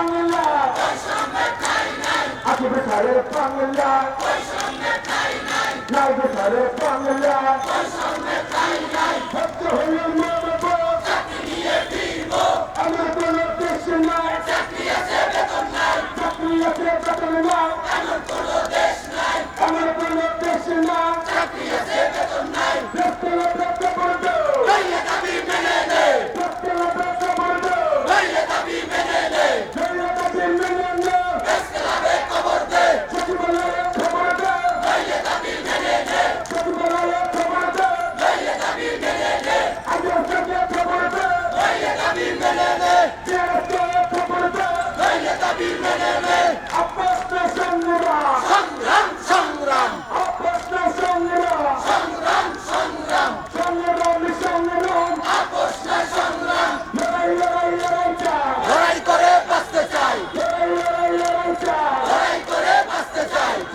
বাংলা। আছে বেকারে বাংলা। নাই বেকারে বাংলা। ভক্ত হয়ে মরব। আমার কোনো দেশ নাই। চাকরি আছে বেতন নাই। চাকরি আছে বেতন নাই।